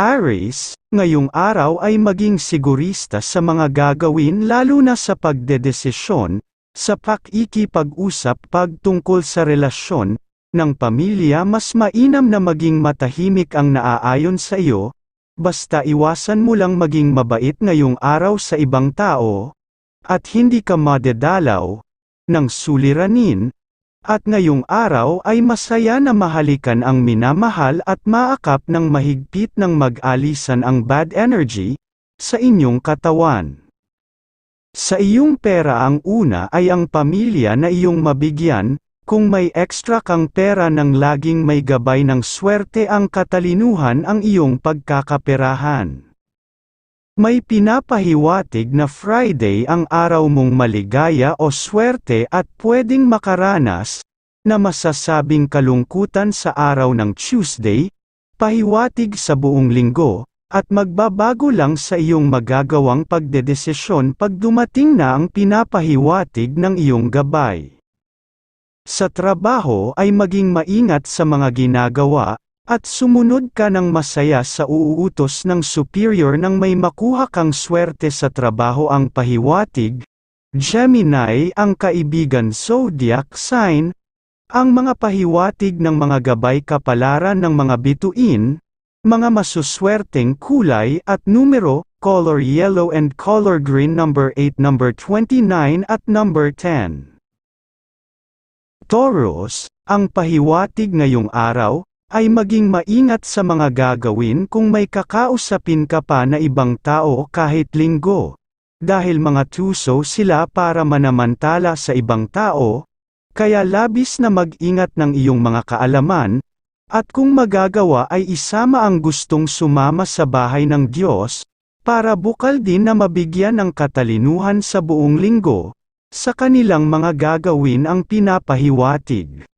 Aries, ngayong araw ay maging sigurista sa mga gagawin lalo na sa pagdedesisyon, sa pakikipag-usap pagtungkol sa relasyon, ng pamilya mas mainam na maging matahimik ang naaayon sa iyo, basta iwasan mo lang maging mabait ngayong araw sa ibang tao, at hindi ka madedalaw, ng suliranin, at ngayong araw ay masaya na mahalikan ang minamahal at maakap ng mahigpit ng mag-alisan ang bad energy, sa inyong katawan. Sa iyong pera ang una ay ang pamilya na iyong mabigyan, kung may extra kang pera nang laging may gabay ng swerte ang katalinuhan ang iyong pagkakaperahan. May pinapahiwatig na Friday ang araw mong maligaya o swerte at pwedeng makaranas, na masasabing kalungkutan sa araw ng Tuesday, pahiwatig sa buong linggo, at magbabago lang sa iyong magagawang pagdedesisyon pag dumating na ang pinapahiwatig ng iyong gabay. Sa trabaho ay maging maingat sa mga ginagawa, at sumunod ka ng masaya sa uuutos ng superior nang may makuha kang swerte sa trabaho ang pahiwatig. Gemini ang kaibigan zodiac sign, ang mga pahiwatig ng mga gabay kapalaran ng mga bituin, mga masuswerteng kulay at numero, color yellow and color green number 8 number 29 at number 10. Taurus, ang pahiwatig ngayong araw, ay maging maingat sa mga gagawin kung may kakausapin ka pa na ibang tao kahit linggo. Dahil mga tuso sila para manamantala sa ibang tao, kaya labis na mag-ingat ng iyong mga kaalaman, at kung magagawa ay isama ang gustong sumama sa bahay ng Diyos, para bukal din na mabigyan ng katalinuhan sa buong linggo, sa kanilang mga gagawin ang pinapahiwatig.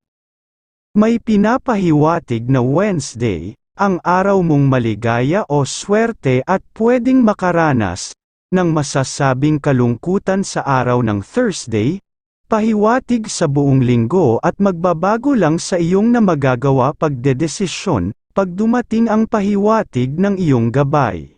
May pinapahiwatig na Wednesday, ang araw mong maligaya o swerte at pwedeng makaranas, ng masasabing kalungkutan sa araw ng Thursday, pahiwatig sa buong linggo at magbabago lang sa iyong na magagawa pagdedesisyon, pag dumating ang pahiwatig ng iyong gabay.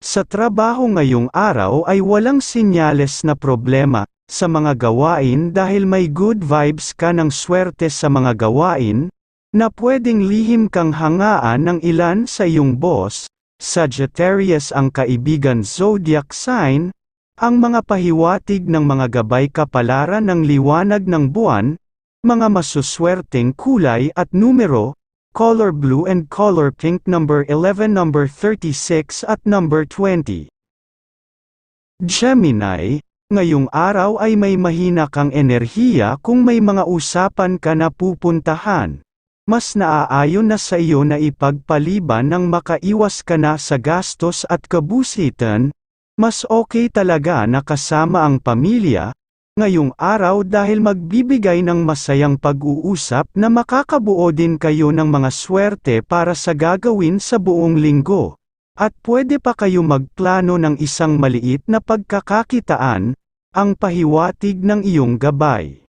Sa trabaho ngayong araw ay walang sinyales na problema, sa mga gawain dahil may good vibes ka ng swerte sa mga gawain, na pwedeng lihim kang hangaan ng ilan sa iyong boss, Sagittarius ang kaibigan zodiac sign, ang mga pahiwatig ng mga gabay kapalaran ng liwanag ng buwan, mga masuswerteng kulay at numero, color blue and color pink number 11 number 36 at number 20. Gemini, ngayong araw ay may mahina kang enerhiya kung may mga usapan ka na pupuntahan. Mas naaayon na sa iyo na ipagpaliban ng makaiwas ka na sa gastos at kabusitan, mas okay talaga na kasama ang pamilya, ngayong araw dahil magbibigay ng masayang pag-uusap na makakabuo din kayo ng mga swerte para sa gagawin sa buong linggo. At pwede pa kayo magplano ng isang maliit na pagkakakitaan, ang pahiwatig ng iyong gabay.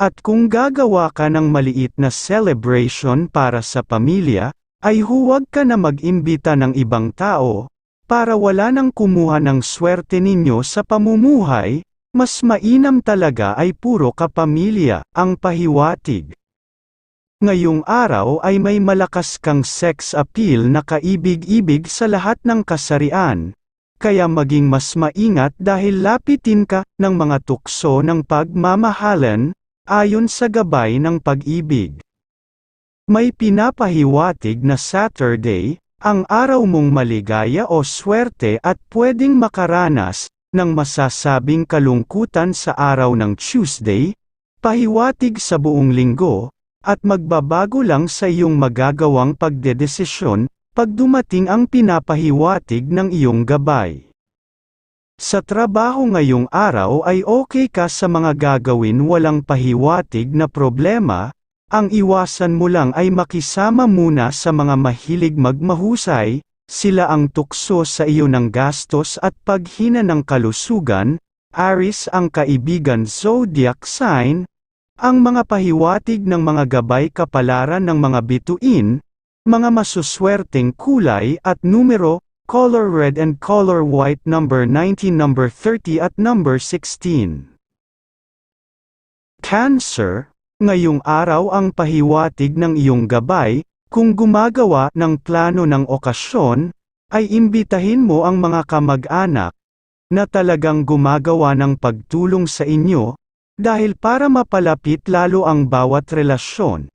At kung gagawa ka ng maliit na celebration para sa pamilya, ay huwag ka na mag-imbita ng ibang tao, para wala nang kumuha ng swerte ninyo sa pamumuhay, mas mainam talaga ay puro kapamilya, ang pahiwatig. Ngayong araw ay may malakas kang sex appeal na kaibig-ibig sa lahat ng kasarian, kaya maging mas maingat dahil lapitin ka ng mga tukso ng pagmamahalan, ayon sa gabay ng pag-ibig. May pinapahiwatig na Saturday, ang araw mong maligaya o swerte at pwedeng makaranas, ng masasabing kalungkutan sa araw ng Tuesday, pahiwatig sa buong linggo, at magbabago lang sa iyong magagawang pagdedesisyon, pag dumating ang pinapahiwatig ng iyong gabay. Sa trabaho ngayong araw ay okay ka sa mga gagawin walang pahiwatig na problema, ang iwasan mo lang ay makisama muna sa mga mahilig magmahusay, sila ang tukso sa iyo ng gastos at paghina ng kalusugan, Aris ang kaibigan zodiac sign, ang mga pahiwatig ng mga gabay kapalaran ng mga bituin, Mga masuswerteng kulay at numero, color red and color white number 19 number 30 at number 16. Cancer, ngayong araw ang pahiwatig ng iyong gabay, kung gumagawa ng plano ng okasyon, ay imbitahin mo ang mga kamag-anak, na talagang gumagawa ng pagtulong sa inyo, dahil para mapalapit lalo ang bawat relasyon,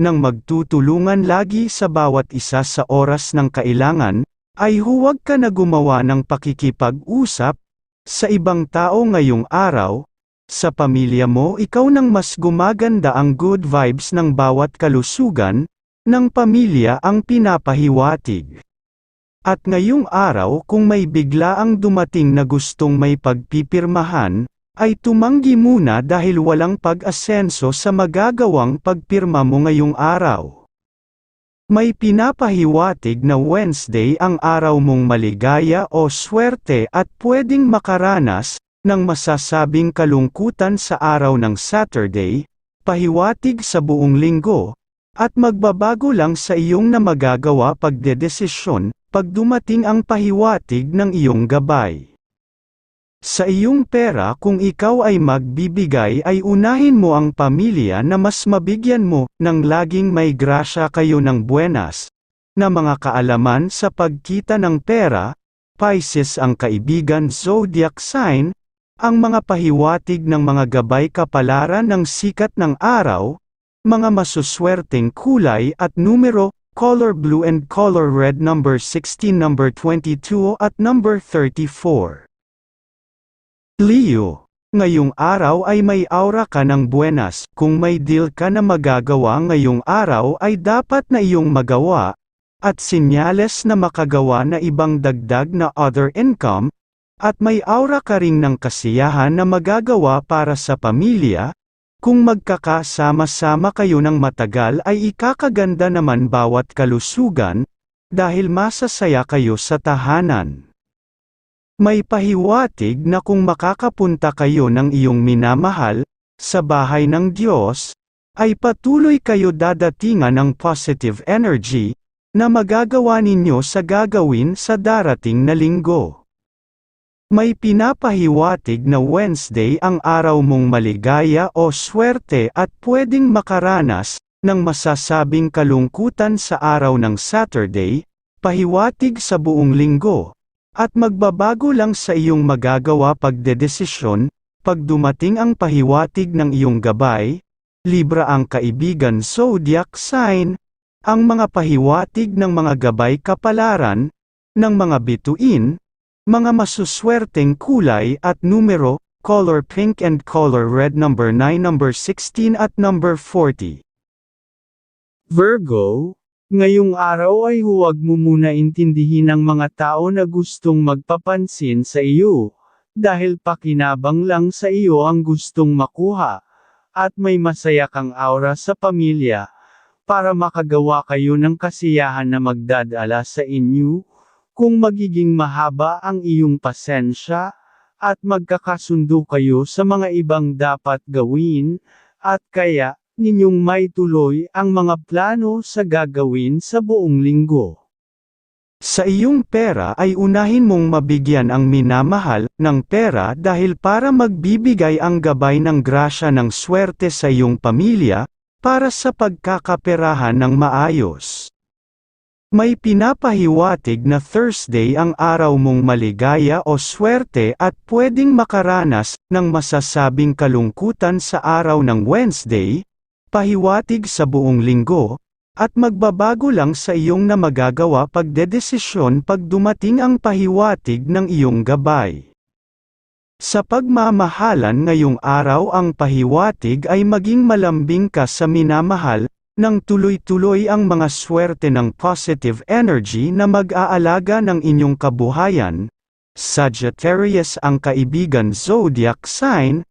nang magtutulungan lagi sa bawat isa sa oras ng kailangan, ay huwag ka na gumawa ng pakikipag-usap, sa ibang tao ngayong araw, sa pamilya mo ikaw nang mas gumaganda ang good vibes ng bawat kalusugan, ng pamilya ang pinapahiwatig. At ngayong araw kung may bigla ang dumating na gustong may pagpipirmahan, ay tumanggi muna dahil walang pag-asenso sa magagawang pagpirma mo ngayong araw. May pinapahiwatig na Wednesday ang araw mong maligaya o swerte at pwedeng makaranas, ng masasabing kalungkutan sa araw ng Saturday, pahiwatig sa buong linggo, at magbabago lang sa iyong na magagawa pagdedesisyon, pag dumating ang pahiwatig ng iyong gabay. Sa iyong pera kung ikaw ay magbibigay ay unahin mo ang pamilya na mas mabigyan mo, ng laging may grasya kayo ng buenas, na mga kaalaman sa pagkita ng pera, Pisces ang kaibigan zodiac sign, ang mga pahiwatig ng mga gabay kapalaran ng sikat ng araw, mga masuswerteng kulay at numero, color blue and color red number 16 number 22 at number 34. Leo, ngayong araw ay may aura ka ng buenas, kung may deal ka na magagawa ngayong araw ay dapat na iyong magawa, at sinyales na makagawa na ibang dagdag na other income, at may aura ka ring ng kasiyahan na magagawa para sa pamilya, kung magkakasama-sama kayo ng matagal ay ikakaganda naman bawat kalusugan, dahil masasaya kayo sa tahanan. May pahiwatig na kung makakapunta kayo ng iyong minamahal, sa bahay ng Diyos, ay patuloy kayo dadatingan ng positive energy, na magagawa ninyo sa gagawin sa darating na linggo. May pinapahiwatig na Wednesday ang araw mong maligaya o swerte at pwedeng makaranas, ng masasabing kalungkutan sa araw ng Saturday, pahiwatig sa buong linggo, at magbabago lang sa iyong magagawa pagdedesisyon, pag dumating ang pahiwatig ng iyong gabay, Libra ang kaibigan zodiac sign, ang mga pahiwatig ng mga gabay kapalaran, ng mga bituin, mga masuswerteng kulay at numero, color pink and color red number 9 number 16 at number 40. Virgo, ngayong araw ay huwag mo muna intindihin ang mga tao na gustong magpapansin sa iyo, dahil pakinabang lang sa iyo ang gustong makuha, at may masaya kang aura sa pamilya, para makagawa kayo ng kasiyahan na magdadala sa inyo, kung magiging mahaba ang iyong pasensya, at magkakasundo kayo sa mga ibang dapat gawin, at kaya, ninyong may tuloy ang mga plano sa gagawin sa buong linggo. Sa iyong pera ay unahin mong mabigyan ang minamahal ng pera dahil para magbibigay ang gabay ng grasya ng swerte sa iyong pamilya, para sa pagkakaperahan ng maayos. May pinapahiwatig na Thursday ang araw mong maligaya o swerte at pwedeng makaranas ng masasabing kalungkutan sa araw ng Wednesday, pahiwatig sa buong linggo, at magbabago lang sa iyong na magagawa pagdedesisyon pag dumating ang pahiwatig ng iyong gabay. Sa pagmamahalan ngayong araw ang pahiwatig ay maging malambing ka sa minamahal, nang tuloy-tuloy ang mga swerte ng positive energy na mag-aalaga ng inyong kabuhayan, Sagittarius ang kaibigan zodiac sign,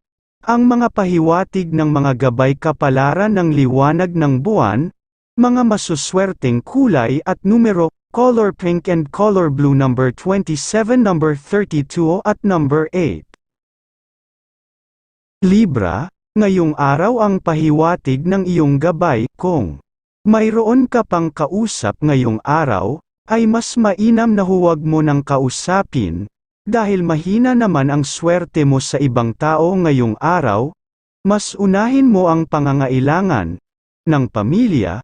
ang mga pahiwatig ng mga gabay kapalaran ng liwanag ng buwan, mga masuswerteng kulay at numero, color pink and color blue number 27 number 32 at number 8. Libra, ngayong araw ang pahiwatig ng iyong gabay, kung mayroon ka pang kausap ngayong araw, ay mas mainam na huwag mo nang kausapin, dahil mahina naman ang swerte mo sa ibang tao ngayong araw, mas unahin mo ang pangangailangan ng pamilya,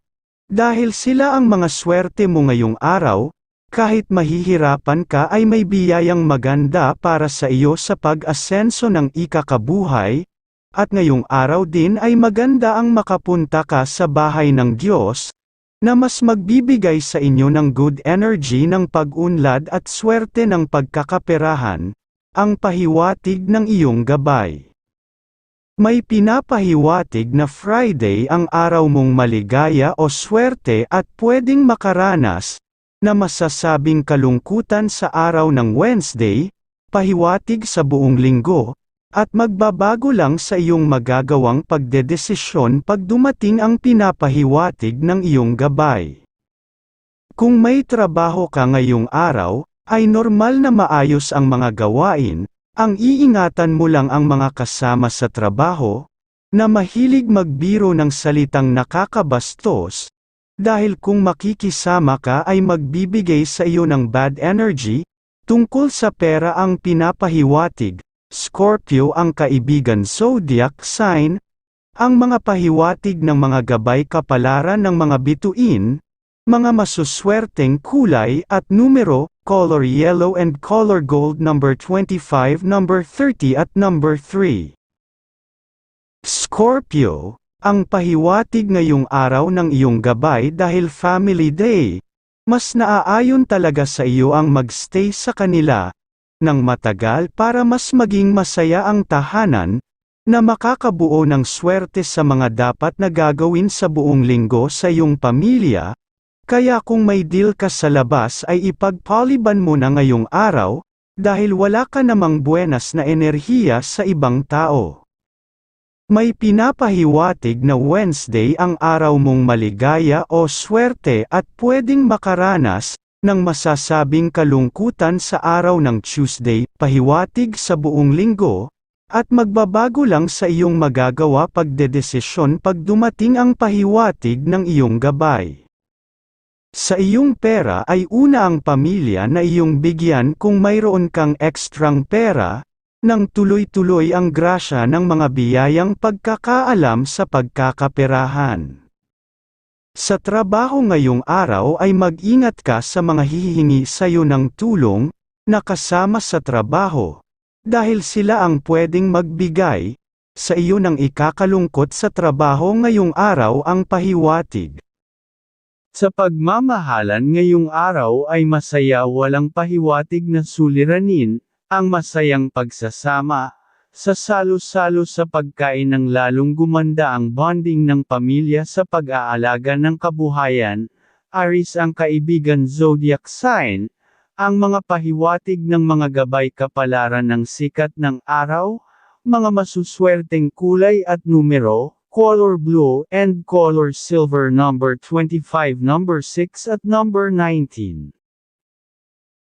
dahil sila ang mga swerte mo ngayong araw, kahit mahihirapan ka ay may biyayang maganda para sa iyo sa pag-asenso ng ikakabuhay, at ngayong araw din ay maganda ang makapunta ka sa bahay ng Diyos, na mas magbibigay sa inyo ng good energy ng pag-unlad at swerte ng pagkakaperahan, ang pahiwatig ng iyong gabay. May pinapahiwatig na Friday ang araw mong maligaya o swerte at pwedeng makaranas, na masasabing kalungkutan sa araw ng Wednesday, pahiwatig sa buong linggo, at magbabago lang sa iyong magagawang pagdedesisyon pag dumating ang pinapahiwatig ng iyong gabay. Kung may trabaho ka ngayong araw, ay normal na maayos ang mga gawain, ang iingatan mo lang ang mga kasama sa trabaho, na mahilig magbiro ng salitang nakakabastos, dahil kung makikisama ka ay magbibigay sa iyo ng bad energy, tungkol sa pera ang pinapahiwatig, Scorpio ang kaibigan zodiac sign, ang mga pahiwatig ng mga gabay kapalaran ng mga bituin, mga masuswerteng kulay at numero, color yellow and color gold number 25, number 30 at number 3. Scorpio, ang pahiwatig ngayong araw ng iyong gabay dahil family day, mas naaayon talaga sa iyo ang magstay sa kanila, ng matagal para mas maging masaya ang tahanan, na makakabuo ng swerte sa mga dapat na gagawin sa buong linggo sa iyong pamilya, kaya kung may deal ka sa labas ay ipagpaliban mo na ngayong araw, dahil wala ka namang buenas na enerhiya sa ibang tao. May pinapahiwatig na Wednesday ang araw mong maligaya o swerte at pwedeng makaranas, ng masasabing kalungkutan sa araw ng Tuesday, pahiwatig sa buong linggo, at magbabago lang sa iyong magagawa pagdedesisyon pag dumating ang pahiwatig ng iyong gabay. Sa iyong pera ay una ang pamilya na iyong bigyan kung mayroon kang ekstrang pera, nang tuloy-tuloy ang grasya ng mga biyayang pagkakaalam sa pagkakaperahan. Sa trabaho ngayong araw ay mag-ingat ka sa mga hihingi sa iyo ng tulong, na kasama sa trabaho, dahil sila ang pwedeng magbigay, sa iyo ng ikakalungkot sa trabaho ngayong araw ang pahiwatig. Sa pagmamahalan ngayong araw ay masaya walang pahiwatig na suliranin, ang masayang pagsasama, sa salo-salo sa pagkain ng lalong gumanda ang bonding ng pamilya sa pag-aalaga ng kabuhayan, Aris ang kaibigan zodiac sign, ang mga pahiwatig ng mga gabay kapalaran ng sikat ng araw, mga masuswerteng kulay at numero, color blue and color silver number 25 number 6 at number 19.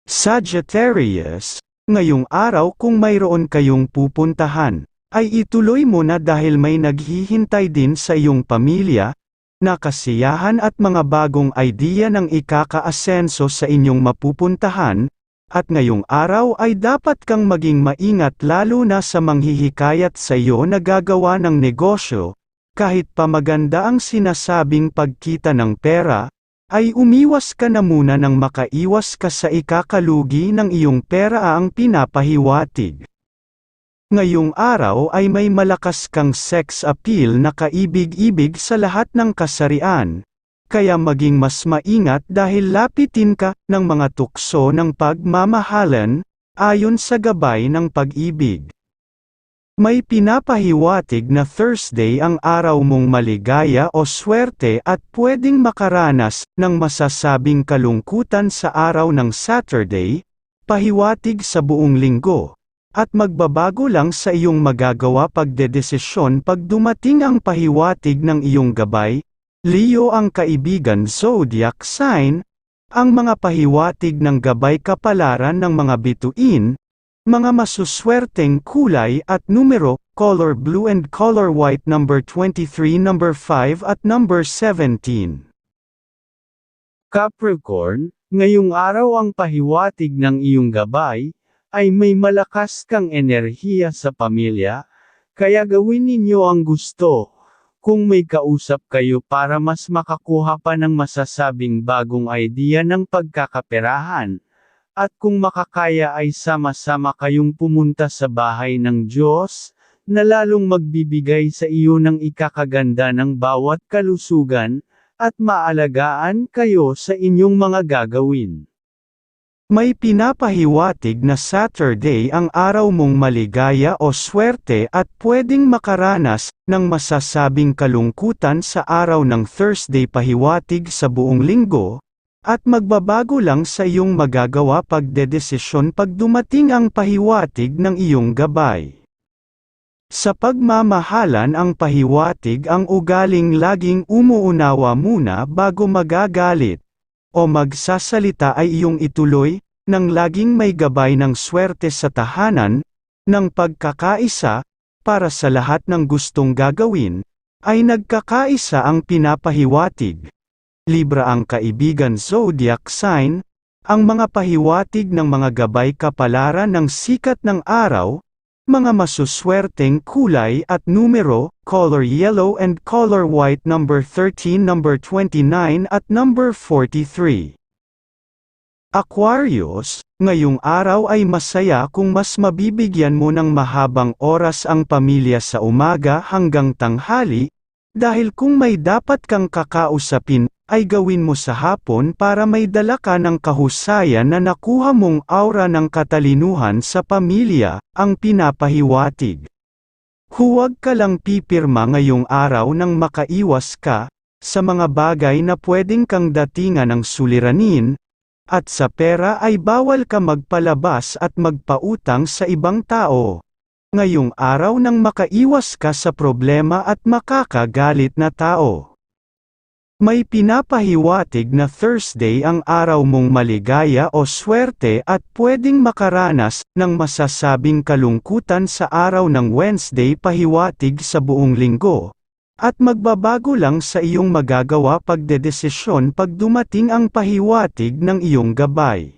Sagittarius, Ngayong araw kung mayroon kayong pupuntahan, ay ituloy mo na dahil may naghihintay din sa iyong pamilya, na kasiyahan at mga bagong idea ng ikakaasenso sa inyong mapupuntahan, at ngayong araw ay dapat kang maging maingat lalo na sa manghihikayat sa iyo na gagawa ng negosyo, kahit pa maganda ang sinasabing pagkita ng pera, ay umiwas ka na muna nang makaiwas ka sa ikakalugi ng iyong pera ang pinapahiwatig. Ngayong araw ay may malakas kang sex appeal na kaibig-ibig sa lahat ng kasarian, kaya maging mas maingat dahil lapitin ka ng mga tukso ng pagmamahalan, ayon sa gabay ng pag-ibig. May pinapahiwatig na Thursday ang araw mong maligaya o swerte at pwedeng makaranas ng masasabing kalungkutan sa araw ng Saturday, pahiwatig sa buong linggo, at magbabago lang sa iyong magagawa pagdedesisyon pag dumating ang pahiwatig ng iyong gabay, Leo ang kaibigan zodiac sign, ang mga pahiwatig ng gabay kapalaran ng mga bituin, mga masuswerteng kulay at numero, color blue and color white number 23 number 5 at number 17. Capricorn, ngayong araw ang pahiwatig ng iyong gabay, ay may malakas kang enerhiya sa pamilya, kaya gawin ninyo ang gusto. Kung may kausap kayo para mas makakuha pa ng masasabing bagong idea ng pagkakaperahan, at kung makakaya ay sama-sama kayong pumunta sa bahay ng Diyos, na lalong magbibigay sa iyo ng ikakaganda ng bawat kalusugan, at maalagaan kayo sa inyong mga gagawin. May pinapahiwatig na Saturday ang araw mong maligaya o swerte at pwedeng makaranas ng masasabing kalungkutan sa araw ng Thursday pahiwatig sa buong linggo, at magbabago lang sa iyong magagawa pagdedesisyon pag dumating ang pahiwatig ng iyong gabay. Sa pagmamahalan ang pahiwatig ang ugaling laging umuunawa muna bago magagalit, o magsasalita ay iyong ituloy, nang laging may gabay ng swerte sa tahanan, ng pagkakaisa, para sa lahat ng gustong gagawin, ay nagkakaisa ang pinapahiwatig. Libra ang kaibigan zodiac sign, ang mga pahiwatig ng mga gabay kapalaran ng sikat ng araw, mga masuswerteng kulay at numero, color yellow and color white number 13, number 29 at number 43. Aquarius, ngayong araw ay masaya kung mas mabibigyan mo ng mahabang oras ang pamilya sa umaga hanggang tanghali, dahil kung may dapat kang kakausapin, ay gawin mo sa hapon para may dala ka ng kahusayan na nakuha mong aura ng katalinuhan sa pamilya, ang pinapahiwatig. Huwag ka lang pipirma ngayong araw nang makaiwas ka, sa mga bagay na pwedeng kang datingan ng suliranin, at sa pera ay bawal ka magpalabas at magpautang sa ibang tao. Ngayong araw nang makaiwas ka sa problema at makakagalit na tao. May pinapahiwatig na Thursday ang araw mong maligaya o swerte at pwedeng makaranas ng masasabing kalungkutan sa araw ng Wednesday pahiwatig sa buong linggo. At magbabago lang sa iyong magagawa pagdedesisyon pag dumating ang pahiwatig ng iyong gabay.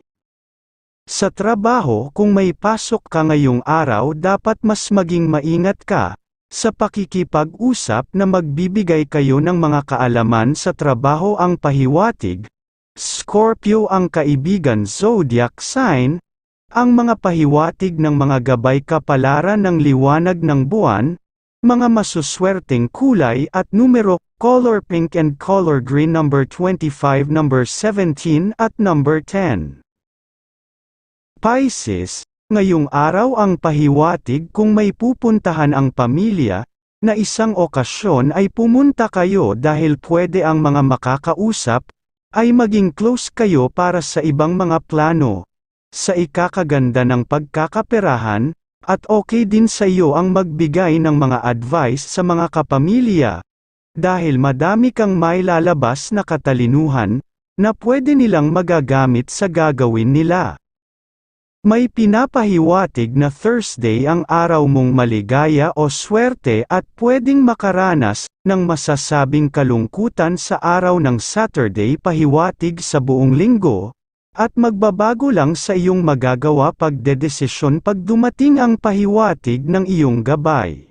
Sa trabaho kung may pasok ka ngayong araw dapat mas maging maingat ka, sa pakikipag-usap na magbibigay kayo ng mga kaalaman sa trabaho ang pahiwatig, Scorpio ang kaibigan zodiac sign, ang mga pahiwatig ng mga gabay kapalaran ng liwanag ng buwan, mga masuswerteng kulay at numero, color pink and color green number 25 number 17 at number 10. Pisces, Ngayong araw ang pahiwatig kung may pupuntahan ang pamilya, na isang okasyon ay pumunta kayo dahil pwede ang mga makakausap, ay maging close kayo para sa ibang mga plano, sa ikakaganda ng pagkakaperahan, at okay din sa iyo ang magbigay ng mga advice sa mga kapamilya, dahil madami kang may lalabas na katalinuhan, na pwede nilang magagamit sa gagawin nila. May pinapahiwatig na Thursday ang araw mong maligaya o swerte at pwedeng makaranas ng masasabing kalungkutan sa araw ng Saturday pahiwatig sa buong linggo, at magbabago lang sa iyong magagawa pagdedesisyon pag dumating ang pahiwatig ng iyong gabay.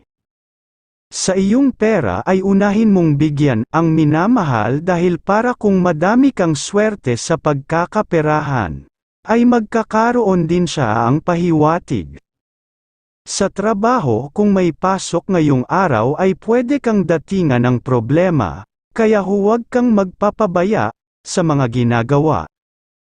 Sa iyong pera ay unahin mong bigyan ang minamahal dahil para kung madami kang swerte sa pagkakaperahan ay magkakaroon din siya ang pahiwatig. Sa trabaho kung may pasok ngayong araw ay pwede kang datingan ng problema, kaya huwag kang magpapabaya sa mga ginagawa.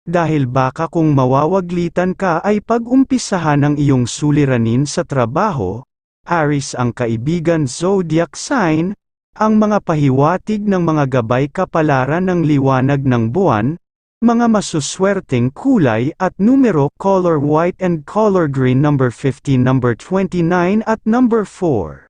Dahil baka kung mawawaglitan ka ay pag-umpisahan ang iyong suliranin sa trabaho, Aris ang kaibigan zodiac sign, ang mga pahiwatig ng mga gabay kapalaran ng liwanag ng buwan, mga masuswerteng kulay at numero color white and color green number 15 number 29 at number 4.